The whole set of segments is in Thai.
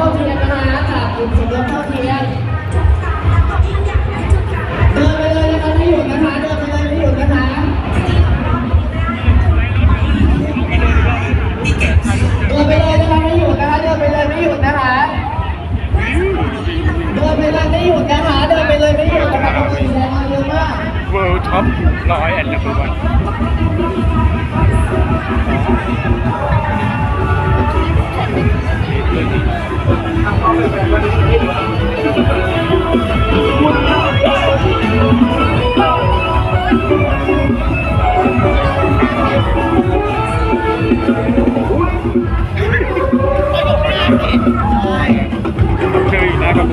ท่าเทียมนะคะจากกลุ่มสมรสเท่าเทียมเดินไปเลยนะคะไม่หยุดนะคะเดินไปเลยไม่หยุดนะคะเดินไปเลยนะคะไม่หยุดนะคะเดินไปเลยไม่หยุดนะคะเดินไปเลยไม่หยุดนะคะเดินไปเลยไม่หยุดนะคะคนอื่นแรงมาเยอะมาก World Top ร้อยแอนด์นับวันเคยนะครับผ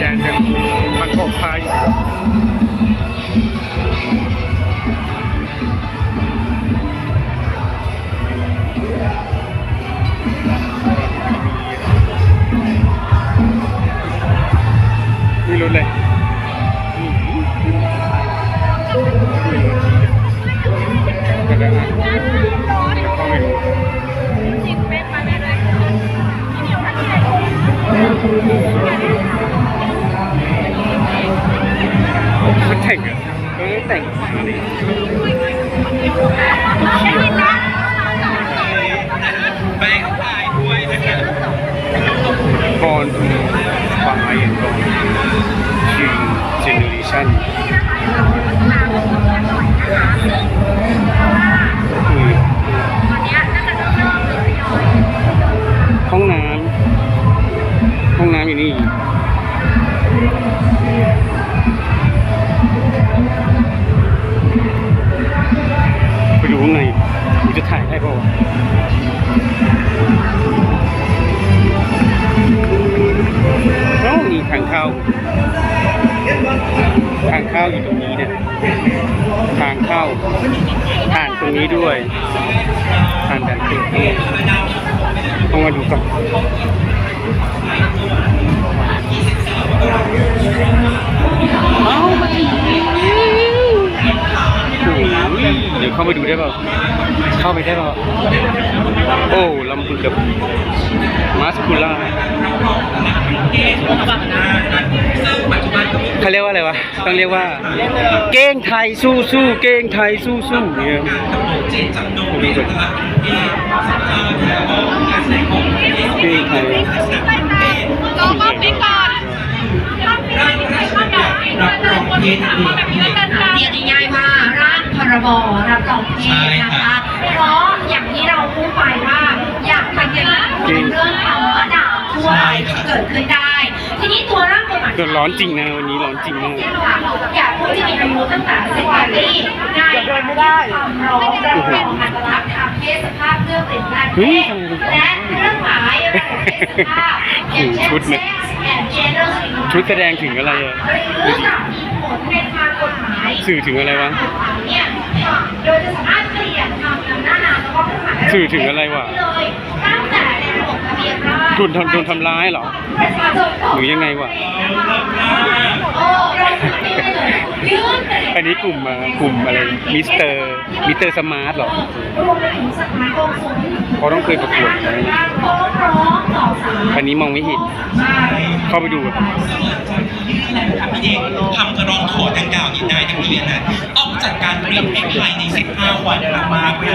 แดนกันมันกบพายไม่รู้เลยก็ได้อะก็ไม่รู้มัน แต่งอะเออแต่งบอลทูฟังไอเอ็นบอลคิงเจเนอเรชั่นคือห้องน้ำห้องน้ำอยู่นี่ กูจะถ่ายได้ป่าวะเอ้านี่ทางเข้า ทางเข้าอยู่ตรงนี้เนี่ย ทางเข้า ผ่านตรงนี้ด้วย ผ่านด่านตีนเต้องมาดูก่อนเอ้ามาถึงแล้วโอ้ย เข้าไปดูได้เปล่า เข้าไปได้เปล่า โอ้ลำบึกกับมาสคูล่าเขาเรียกว่าอะไรวะ ต้องเรียกว่า เก้งไทยสู้สู้ เก้งไทยสู้สู้เนี่ยดูก่อนเก้งไทยรอมอบนี้ก่อนรับรองเพศแบบนี้แล้วกันค่ะเรียกง่ายๆว่าร่าง พรบรับรองเพศนะคะ เพราะอย่างที่เราพูดไปว่าอยากทำให้มันเรื่องของกระดาทั่วไปที่เกิดขึ้นได้ ทีนี้ตัวร่างกฎหมายเดือดร้อนจริงนะวันนี้ร้อนจริงมากอยากผู้ที่มีอายุตั้งแต่สิบปดปีในความร้องรับรองอัตลักษณ์ทางเพศสภาพเรื่องเปลี่ยนแปลงเพศและเครื่องหมายระบุเพศสภาพอย่างเช่นชุดเนี่ย sex and gender ชุดแสดงถึงอะไรอะหรือมีผลในทางกฎหมายสื่อถึงอะไรวะเนี่ย โดยจะสามารถเปลี่ยนคำนำหน้านามแล้วก็เครื่องหมายสื่อถึงอะไรวะ เลยตั้งแต่ในระบบทะเบียนราษฎร์โดนทำโดนทำร้ายเหรอ ประชาชนขหรือยังไงวะ โอ้เราถือได้เลยยื่นไปอันนี้กลุ่มอะกลุ่มอะไรมิสเตอร์มิสเตอร์สมาร์ทเหรอ รวมไปถึงสถานกงสุลเขาต้องเคยประกวดนะการฟ้องร้องต่อศาล อันนี้มองไม่เห็น เข้าไปดูแบบทำกระรองถั่วดังกล่าวนี้นายนักเรียนนะออก จัดการเปริ้นให้ภายใน 15 วันหลังมาเพื่อ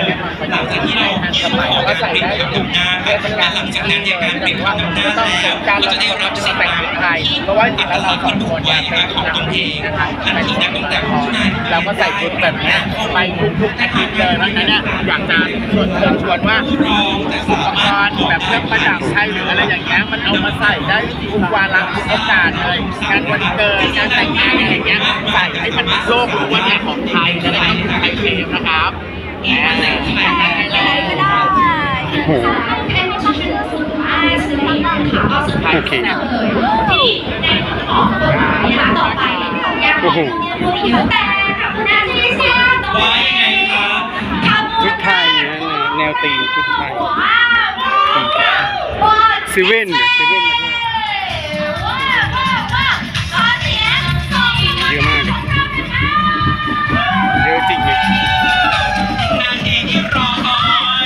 หลังจากที่เรายื่นขอการปริ้นทำนำหน้าครับและหลังจากนั้นเนี่ยการปริ้นทำนำหน้าแล้วก็จะได้รับสิทธิ์ตามที่อัตลักษณ์ที่ดูไว้ของตนเองทันทีนับตั้งแต่ผู้นั้น เราก็ใส่ชุดแบบเนี้ยไปทุกๆอาทิตย์เลยเพราะฉะนั้นเนี่ยอยากจะชวนเชิญชวนว่ารองจะอุสาปกมารถรณ์แบบเครื่องประดับไทยหรืออะไรอย่างเงี้ยมันเอามาใส่ได้ทุกวาระทุกโอกาสเลยงานวันเกิดงานแต่งงานอะไรอย่างเงี้ยใส่ให้มันโลกรู้ว่าเนี่ยของไทยจะได้ต้องไทยเทมนะครับแหมโอ้โหโอเคที่ในออกกฎหมายนะคะต่อไปยังโอ้โห เยอะแต่ค่ะคุณอาทิตย์ค่ะต่อไปว่ายังไงครับชุดไทยนะแนวตีมชุดไทยว้าวว้าวว้าวเซเว่นเนี่ยเซเว่นมาด้วยว้าวว้าวว้าวขอเสียงส่งเยอะมากเลยเยอะจริงเลยนาทีที่รอคอย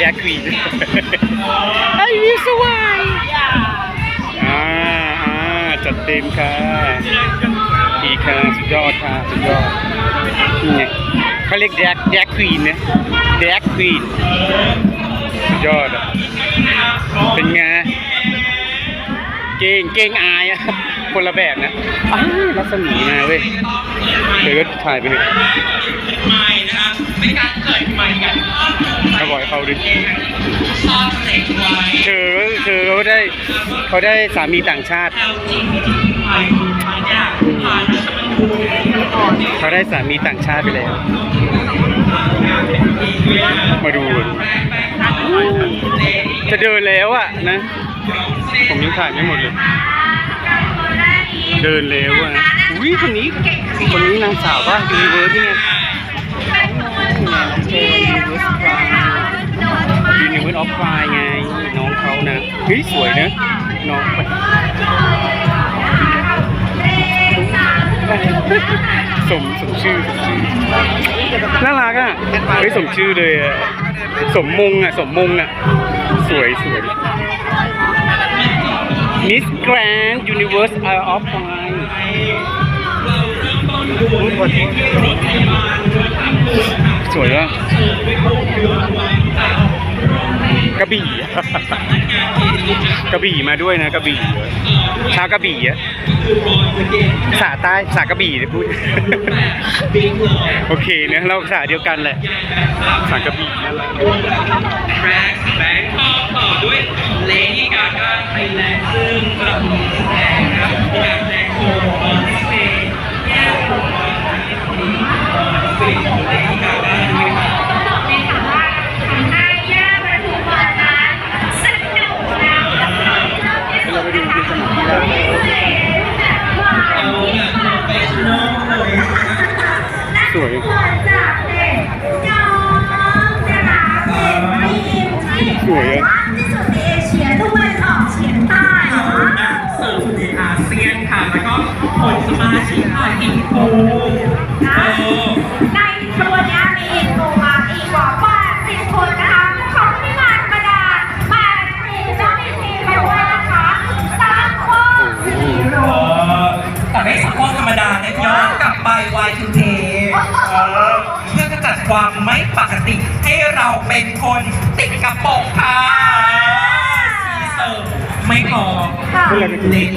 แจ็คควีนไอ้วิวสวายอ่าอ่าจัด เต็มค่ะดีค่ะสุดยอดค่ะสุดยอดนี่ไงเขาเรียกแจ็คแจ็คควีนนะแจ็คควีนสุดยอดอะเป็นไงเก่งเก่งอายอะ คนละแบบนะอ้าวรัศมีมาเว้ยเดี๋ยวก็ถ่ายไปเลยใหม่นะครับเป็นการเกิดใหม่กันเขาบอกให้เขาดิซ่อนเด็กไว้เธอเธอเขาได้เขาได้สามีต่างชาติแล้วจริงไปเนี่ยผ่านเขาได้สามีต่างชาติไปแล้วมาดู จะเดินแล้วอะนะ ผมยังถ่ายไม่หมดเลย เดินแล้วอะอุ้ยคนนี้คนนี้นางสาวป่ะยูนิเวิร์สนี่ไงยูนิเวิร์สออฟไฟไงน้องเขานะเฮ้ยสวยนะน้องสมสมชื่อสมชื่อน่ารักอะเฮ้ยสมชื่อเลยอะสมมงอะสมมงอะสวยสวย Miss Grand Universe of Fine สวยว่ะกระบี่ กระบี่มาด้วยนะกระบี่ชาวกระบี่อะภาใต้ภากระบี่เลยพูด โอเคเนี่ยเราภาเดียวกันแหละภาษากระบี่นั่นแหละ ไปแลนด์ซึ่งกระผมแสดงครับการแสดงโชว์ขอลสเปนแยกออกมาเป็นเลดี้กาก้ นโฟนะในตัวนี้มีอินโฟมาอีกกว่า80คนนะคะของที่มาธรรมดามาทีมต้องมีทีไปด้วยนะคะสามคนสี่โรเออแต่ไม่สามารถธรรมดานะย้อนกลับไป Y2K เออเพื่อจะจัดความไม่ปกติ ให้เราเป็นคนติดกระโปรงค่ะซีเซอ ค่ะมีเด็ก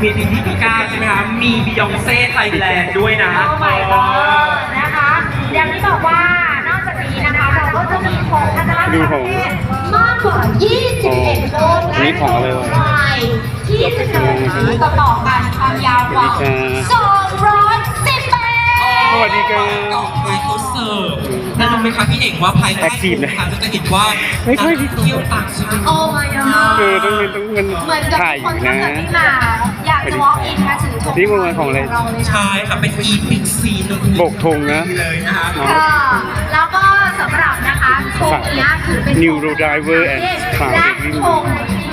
มีดิจิติก้าใช่ไหมคะ มีบิยองเซ่ไทยแลนด์ด้วยนะ โอ้ my god นะคะอย่างที่บอกว่านอกจากนี้นะคะ เราก็จะมีของคณะประเทศมากกว่า 21โดนะละโดนไฟที่จะเกิต่อต่อกันความยาวกว่า200 สวัสดีครับต่อไปเขาเสิร์ฟแล้วรู้ไหมคะพี่เอกว่าภายใต้แอคทีฟนะคะจะเห็นว่าไม่ค่อยดีนักเที่ยวต่างชาติโอ้ my god เออต้องมันต้องมันเหมือนกับถ่ายอคนยู่ที่นี่มาอยากจะ walk in มาถึงนี่มันของอะไรเลยใช่ค่ะเป็นอีพิกซีนบกธงนะ เลยนะคะ ค่ะ แล้วก็สำหรับนะคะธงเนี้ยถือเป็นธง Neurodriver and และ Cloud ธง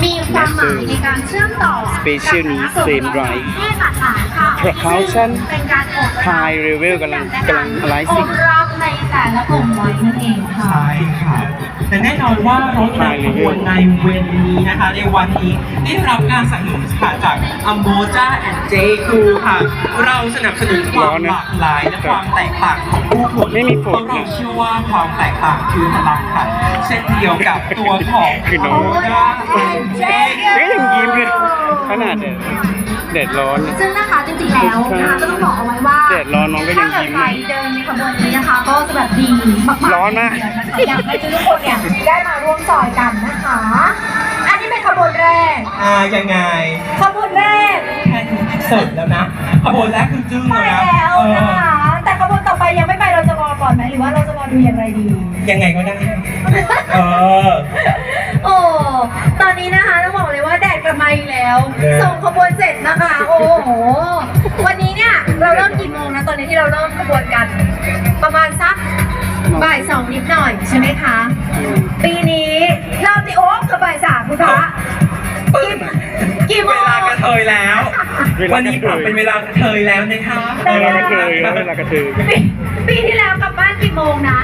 มีความหมายในการเชื่อมต่อ Special Needs Same Right ประเทศต่างๆค่ะ Precaution เป็นการอบรม High Level กำลังกำลัง rising อบรมในแต่ละกลุ่มไว้นั่นเองค่ะใช่ค่ะ แต่แน่นอนว่ารถนำขบวนในเวนนี้นะคะ ในวันนี้ได้รับการสนับสนุนค่ะจากอัมโบจาแอนเจคูค่ะ เราสนับสนุนความหลากหลายและความแตกต่างของผู้คนไม่มีฝนเพราะเราเชื่อว่าความแตกต่างคือพลังค่ะเช่นเดียวกับตัวของคือน้องโบจาแอนเจก็ยังยิ้มเลยขนาดแดดแดดร้อนเนี่ยซึ่งนะคะจริงๆแล้วนะคะก็ต้องบอกเอาไว้ว่าแดดร้อนน้องก็ยังยิ้มถ้าเกิดใครเดินในขบวนนี้นะคะ ก็จะแบบดีมากๆร้อนมากอยากให้ทุกคนเนี่ยได้มาร่วมจอยกันนะคะ อันนี้เป็นขบวนแรก อ่ายังไงขบวนแรก แค่นี้เสร็จแล้วนะขบวนแรกคือจึ้งไปแล้วนะแล้วเอนะอคะ อก่อนไหมหรือว่าเราจะรอดูอย่างไรดี ยังไงก็ได้ เออ โอ้ ตอนนี้นะคะต้องบอกเลยว่าแดดกลับมาอีกแล้วแดดส่งขบวนเสร็จนะคะ โอ้โห วันนี้เนี่ยเราเริ่มกี่โมงนะตอนนี้ที่เราเริ่มขบวนกัน ประมาณสักบ่ายสองนิดหน่อยใช่ไหมคะ ปีนี้รอบนี้โอ้เกือบบ่ายสามคุณพระปึ้งกี่โมเวงลากระเทยแล้วเวลากระเทยวันนี้ปรับเป็นเวลากระเทยแล้วนะคะ เวลากระเทยนะเวลากระเทย ปี ปีที่แล้วกลับบ้านกี่โมงนะ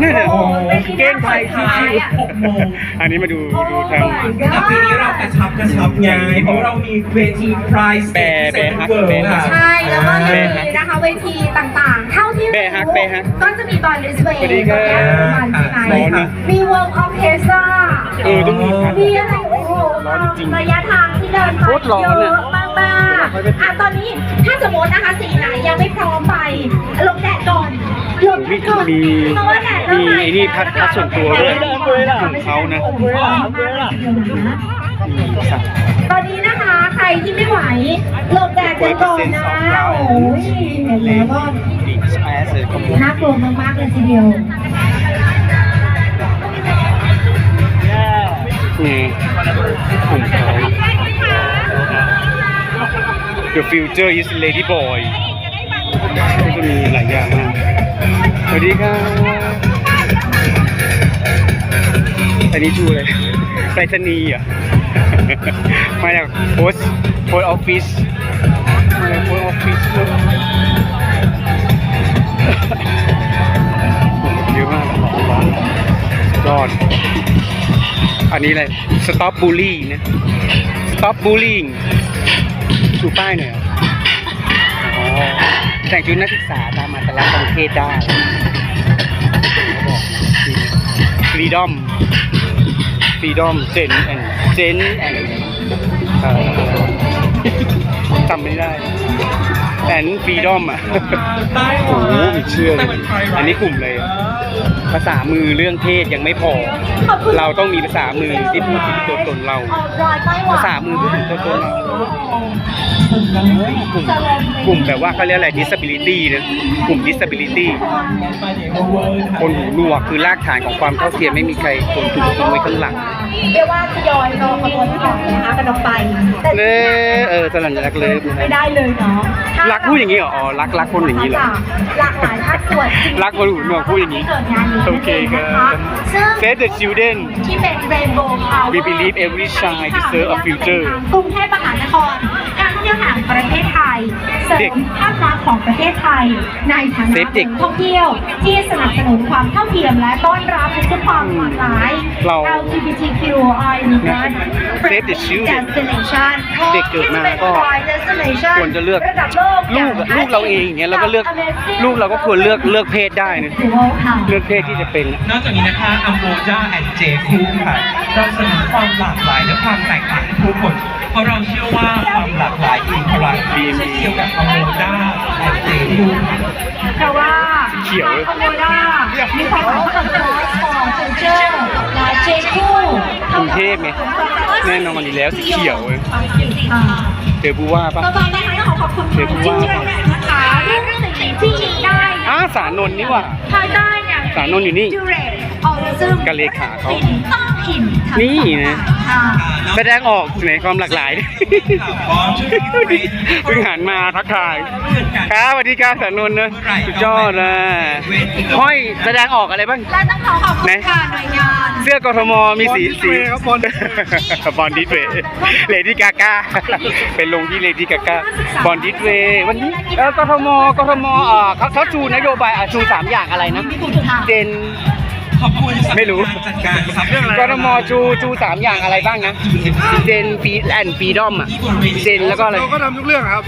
นั่นแหละโอ้โหเป็นที่เกน่าณฑ์ไทยเสียดายอะหกโมงอันนี้มาดูดูทาง แต่ปีนี้เรากระชับกระชับไงเพราะเรามีเวที Prize แบร์แบร์ฮัก Center แบร์ฮักใช่ แล้วก็ยังมีนะคะเวทีต่างๆ เท่าที่แบร์ฮักแบร์ฮักก็จะมีบอลลิสเบย์สวัสดีครับมันใช่ไหมร้อนนะมีวงออร์เคสตราเออต้องมีครับมีอะไรโอ้โหร้อนจริงระยะทางที่เดินไปโคตรร้อนเยอะอะมาก มากๆอะตอนนี้ถ้าสมมตินะคะสีไหนยังไม่พร้อมไปลงแดดก่อนหลบแดดก่อนมีเพราะว่าแดดเริ่มีมาไอ้นี่พัดพัดส่วนตัวด้วยของเขานะโอ้โหร้อนมากเลยทีเดียวนะ ตอนนี้นะคะใครที่ไม่ไหวหลบแดดกันก่อนนะโอ้ยเห็นแล้วก็น่ากลัวมากๆเลยทีเดียวนี่ The future is lady boy ก็จะมีหลายอย่างมากสวัสดีครับอันนี้ชูเลยไปรษณีย์อะมาจากโพสโพสออฟฟิศมาจากโพสออฟฟิศเยอะมากร้อนยอดอันนี้อะไร stop bullying นะ stop bullying ดูป้ายหน่อยเหรออ๋อแต่งชุดนักศึกษาตามมาตรฐานทางเพศได้เขาบอก freedom freedom gen and gen and เอ่อจำไม่ได้ and freedom อะโอ้โหมีเชื่อเลยอันนี้กลุ่มเลย ภาษามือเรื่องเพศยังไม่พอ เราต้องมีภาษามือที่พูดถึงตัวตนเราออกรอยไต้หวันภาษามือพูดถึงตัวตนเรากลุ่มกลุ่มแบบว่าเขาเรียกอะไร disability นะกลุ่ม disability คนหูหนวกคือรากฐานของความเท่าเทียมไม่มีใครคนถูกทิ้งไว้ข้างหลังเรียกว่าทยอยรอขบวนก่อนนะคะกันออกไปแต่เนเออสลันรักเลิฟนะไม่ได้เลยเนาะรักพูดอย่างนี้เหรออ๋อรักรักคนอย่างนี้เหรอหลากหลายภาคส่วนรักคนหูหนวกพูดอย่างนี้ที่เกิดงานนี้โอเคครับซึ่ง Save the children ที่เป็น Rainbow Power We believe every child deserve a future กรุงเทพมหานครการท่อง เที่ยวแห่งประเทศไทย เสริเด็กมภาพลักษณ์ของประเทศไทย ในฐานะเซฟเด็กท่องเที่ยว ที่สนับสนุนความเท่าเทียมและต้อนรับทุกความหลากหลายเรา LGBTQI นะ Save the children destination เด็กเกิดมาก็ destination ควรจะเลือกระดับโลกลูกอะลูกเราเองอย่างเงี้ยเราก็เลือกลูกเราก็ควรเลือกเลือกเพศได้นะค่ะเลือกเพศที่จะเป็น นอกจากนี้นะคะอัมโบจาแอนเจคูค่ะเราเสนอความหลากหลายและความแตกต่างให้ทุกคน เพราะเราเชื่อว่าความหลากหลายคือพลังเช่นเดียวกับอัมโบจาแอนเจคูเพราะว่าเขียวคอมโบด้ามีความสำคัญกับของฟิวเจอร์และเจคู่กรุงเทพไงแน่นอนอยู่แล้วสีเขียวเว้ยอ่าเจอผู้ว่าปะต่อไปนะคะต้องขอขอบคุณเดี๋ยวผู้ที่ว่าช่วยนะคะที่เรื่องสิ่งที่ยิงได้อ้าสารนนนี่ว่าภายใต้เนี่ยสารนนอยู่นี่กับเลขาเขา นี่นะค่ะแสดงออกในความหลากหลายเพิ่งหันมาทักทายครับสวัสดีครับสานนท์นะสุดยอดนะห้อยแสดงออกอะไรบ้างและต้องขอขอบคุณค่ะหน่วยงานเสื้อกทมมีสีสีครับบอลบอลดิสเวย์เลดี้กากาเป็นลงที่เลดี้กากาบอลดิสเวย์วันนี้เออกทมกทมเอ่อเขาเขาชูนโยบายอะชูสามอย่างอะไรนะเจน ขอบคุณสำหรับไม่รู้การจัดการครับเรื่องอะไรกทมชูชูสามอย่างอะไรบ้างนะเจนฟีแอนฟีดอมอะเจนแล้วก็อะไร เราก็ทำทุกเรื่องครับ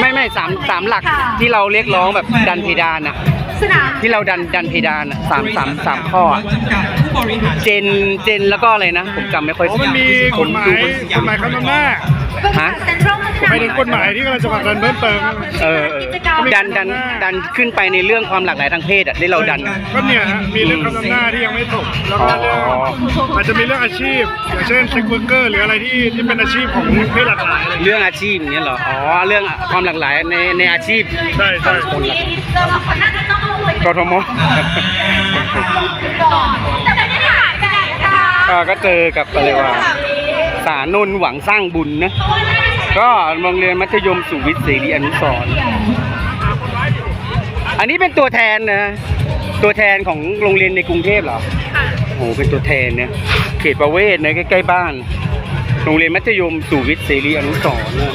ไม่ไม่สามสามหลักที่เราเรียกร้องแบบดันเพดานอะ สนามที่เราดันดันเพดานอะสามสามสามข้ออะจำกัดผู้บริหารเจนเจนแล้วก็อะไรนะ ผมจำไม่ค่อยอ๋อมันมีกฎหมายกฎหมายคำนำหน้าฮะ เซ็นทรัลพัฒนา ไปถึงกฎหมายที่กำลังจะผลักดันเพิ่มเติม เออเออดันดันดันขึ้นไปในเรื่องความหลากหลายทางเพศอะที่เราดันก็เนี่ยฮะมีเรื่องคำนำหน้าที่ยังไม่จบแล้วก็เรื่องอ๋อ อาจจะมีเรื่องอาชีพ อย่างเช่นเซ็กเวอร์เกอร์หรืออะไรที่ที่เป็นอาชีพของเพศหลากหลายอะไรอย่างเงี้ยเรื่องอาชีพอย่างเงี้ยเหรอ อ๋อ เรื่องความหลากหลายในในอาชีพใช่ใช่คนหลากเราคนน่าจะต้องลงไปกทมก่อนแต่ไม่ได้หายไปไหนนะคะก็ก็เจอกับอะไรว่าสารนนท์หวังสร้างบุญนะ ก็โรงเรียนมัธยมสุวิทย์เสรีอนุสรณ์อันนี้เป็นตัวแทนนะ ตัวแทนของโรงเรียนในกรุงเทพเหรอโอ้โหเป็นตัวแทนเนี่ยเขตประเวศนะใกล้ๆบ้าน โรงเรียนมัธยมสุวิทย์เสรีอนุสรณ์นะ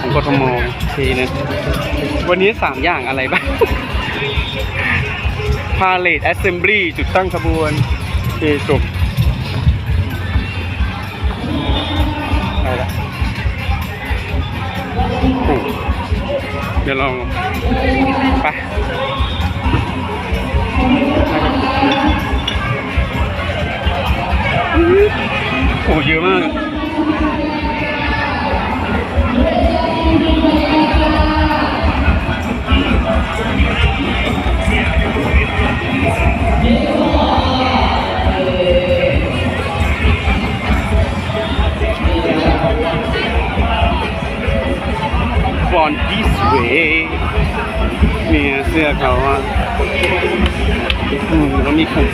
ของกทมทีนะวันนี้สามอย่างอะไรบ้างพาเลทแอสเซมบลีจุดตั้งขบวนโอเคจบ ไปละเดี๋ยวลองไปโอ้เยอะมาก Born เสื้อเขาอะอืมแล้วมีคน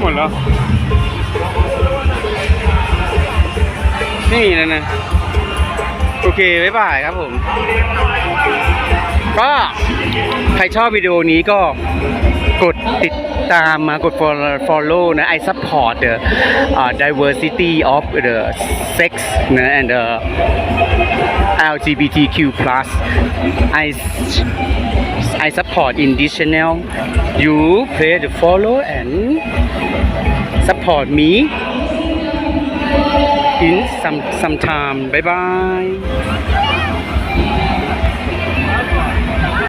หมดแล้วไม่มีแล้วนะ โอเค บ๊ายบายครับผม ก็ใครชอบวิดีโอนี้ก็กดติดตามมากด follow- นะ I support the uh, diversity of the sex นะ and the LGBTQ plus I I support in this channel you play the follow and support me in some some time bye bye